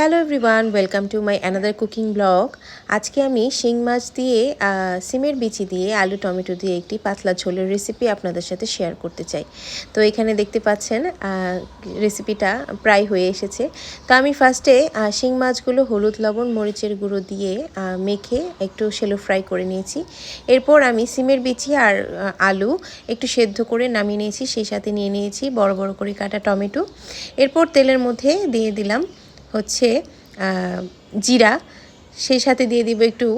Hello everyone, welcome to my another cooking blog. আজকে আমি শিং মাছ দিয়ে সিমের বিচি দিয়ে, আলু, টমেটো দিয়ে একটি পাতলা ঝোলের রেসিপি আপনাদের সাথে শেয়ার করতে চাই। তো এখানে দেখতে পাচ্ছেন রেসিপিটা প্রায় হয়ে এসেছে। তো আমি ফার্স্টে শিং মাছগুলো হলুদ, লবণ, মরিচের গুঁড়ো দিয়ে মেখে একটু সেলো ফ্রাই করে নিয়েছি। এরপর আমি সিমের বিচি আর আলু একটু সেদ্ধ করে নামিয়ে নিয়েছি। সেই সাথে নিয়ে নিয়েছি বড় বড় করে কাটা টমেটো। এরপর তেলের মধ্যে দিয়ে দিলাম হচ্ছে জিরা, সেই সাথে দিয়ে দিব একটু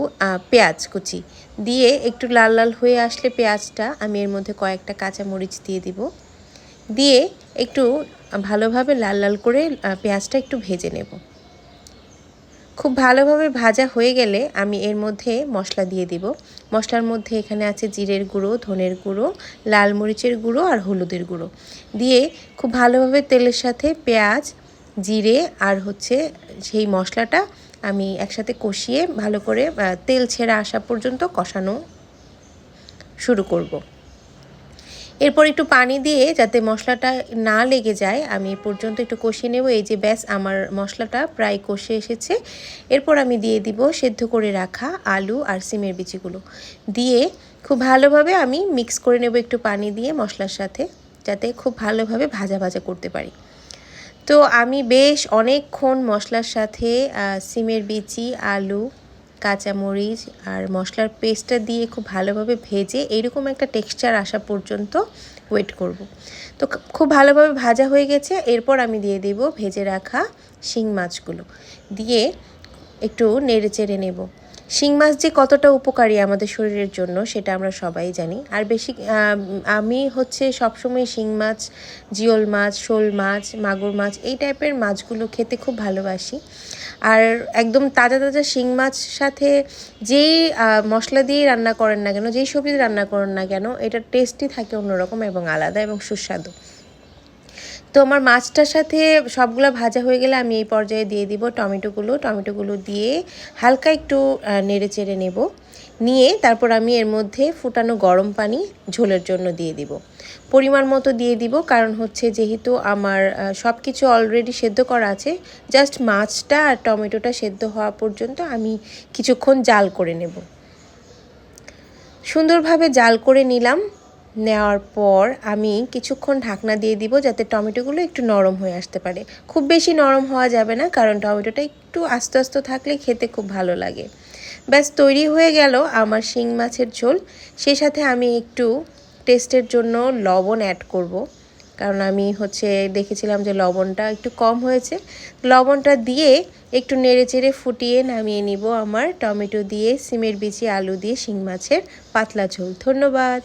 পেঁয়াজ কুচি। দিয়ে একটু লাল লাল হয়ে আসলে পেঁয়াজটা আমি এর মধ্যে কয়েকটা কাঁচা মরিচ দিয়ে দিব। দিয়ে একটু ভালোভাবে লাল লাল করে পেঁয়াজটা একটু ভেজে নেব। খুব ভালোভাবে ভাজা হয়ে গেলে আমি এর মধ্যে মশলা দিয়ে দিব। মশলার মধ্যে এখানে আছে জিরের গুঁড়ো, ধনের গুঁড়ো, লাল মরিচের গুঁড়ো আর হলুদের গুঁড়ো। দিয়ে খুব ভালোভাবে তেলের সাথে পেঁয়াজ জিরে আর হচ্ছে সেই মশলাটা আমি একসাথে কষিয়ে ভালো করে তেল ছেড়ে আসা পর্যন্ত কষানো শুরু করব। এরপর একটু পানি দিয়ে যাতে মশলাটা না লেগে যায়, আমি পর্যন্ত একটু কষিয়ে নেব। এই যে ব্যাস, আমার মশলাটা প্রায় কষে এসেছে। এরপর আমি দিয়ে দিব সেদ্ধ করে রাখা আলু আর সিমের বিচিগুলো। দিয়ে খুব ভালোভাবে আমি মিক্স করে নেব একটু পানি দিয়ে মশলার সাথে, যাতে খুব ভালোভাবে ভাজা ভাজা করতে পারি। তো আমি বেশ অনেকক্ষণ মশলার সাথে সিমের বিচি, আলু, কাঁচামরিচ আর মশলার পেস্টটা দিয়ে খুব ভালোভাবে ভেজে এইরকম একটা টেক্সচার আসা পর্যন্ত ওয়েট করব। তো খুব ভালোভাবে ভাজা হয়ে গেছে। এরপর আমি দিয়ে দেব ভেজে রাখা শিং মাছগুলো। দিয়ে একটু নেড়ে চেড়ে নেব। শিং মাছ যে কতটা উপকারী আমাদের শরীরের জন্য, সেটা আমরা সবাই জানি। আর বেশি, আমি হচ্ছে সবসময় শিং মাছ, জিওল মাছ, শোল মাছ, মাগুর মাছ, এই টাইপের মাছগুলো খেতে খুব ভালোবাসি। আর একদম তাজা তাজা শিং মাছ সাথে যেই মশলা দিয়েই রান্না করেন না কেন, যেই সবজি দিয়ে রান্না করেন না কেন এটার টেস্টই থাকে অন্যরকম এবং আলাদা এবং সুস্বাদু। তো আমার মাছটার সাথে সবগুলো ভাজা হয়ে গেলে আমি এই পর্যায়ে দিয়ে দিব টমেটোগুলো। টমেটোগুলো দিয়ে হালকা একটু নেড়ে চেড়ে নেব। নিয়ে তারপর আমি এর মধ্যে ফুটানো গরম পানি ঝোলের জন্য দিয়ে দিব। পরিমাণ মতো দিয়ে দিব, কারণ হচ্ছে যেহেতু আমার সব কিছু অলরেডি সেদ্ধ করা আছে জাস্ট মাছটা আর টমেটোটা সেদ্ধ হওয়া পর্যন্ত আমি কিছুক্ষণ জাল করে নেব। সুন্দরভাবে জাল করে নিলাম। নেওয়ার পর আমি কিছুক্ষণ ঢাকনা দিয়ে দিব যাতে টমেটোগুলো একটু নরম হয়ে আসতে পারে। খুব বেশি নরম হওয়া যাবে না, কারণ টমেটোটা একটু আস্তে আস্তে থাকলে খেতে খুব ভালো লাগে। ব্যাস, তৈরি হয়ে গেল আমার শিং মাছের ঝোল। সেই সাথে আমি একটু টেস্টের জন্য লবণ অ্যাড করব, কারণ আমি হচ্ছে দেখেছিলাম যে লবণটা একটু কম হয়েছে। লবণটা দিয়ে একটু নেড়ে চেড়ে ফুটিয়ে নামিয়ে নিব আমার টমেটো দিয়ে, সিমের বিচি, আলু দিয়ে, শিং মাছের পাতলা ঝোল। ধন্যবাদ।